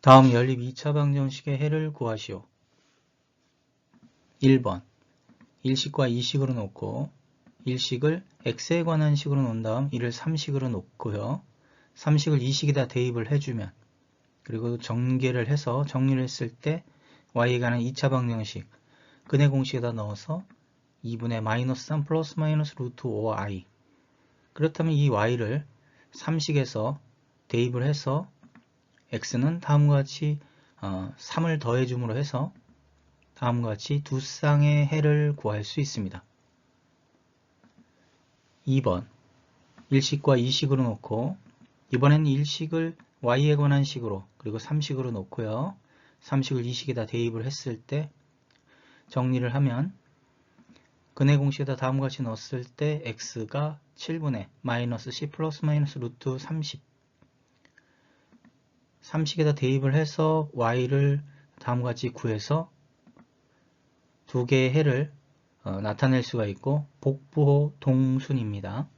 다음 연립 2차 방정식의 해를 구하시오. 1번 일식과 이식으로 놓고 일식을 x에 관한 식으로 놓은 다음 이를 3식으로 놓고요. 3식을 2식에다 대입을 해주면 그리고 전개를 해서 정리를 했을 때 y에 관한 2차 방정식 근의 공식에다 넣어서 2분의 마이너스 3 플러스 마이너스 루트 5i 그렇다면 이 y를 3식에서 대입을 해서 x는 다음과 같이 어, 3을 더해줌으로 해서 다음과 같이 두 쌍의 해를 구할 수 있습니다. 2번 일식과 이식으로 놓고 이번엔 일식을 y에 관한 식으로 그리고 3식으로 놓고요. 3식을 2식에다 대입을 했을 때 정리를 하면 근의 공식에다 다음과 같이 넣었을 때 x가 7분의 마이너스 10 플러스 마이너스 루트 30 3식에다 대입을 해서 y를 다음과 같이 구해서 두 개의 해를 어, 나타낼 수가 있고 복부호 동순입니다.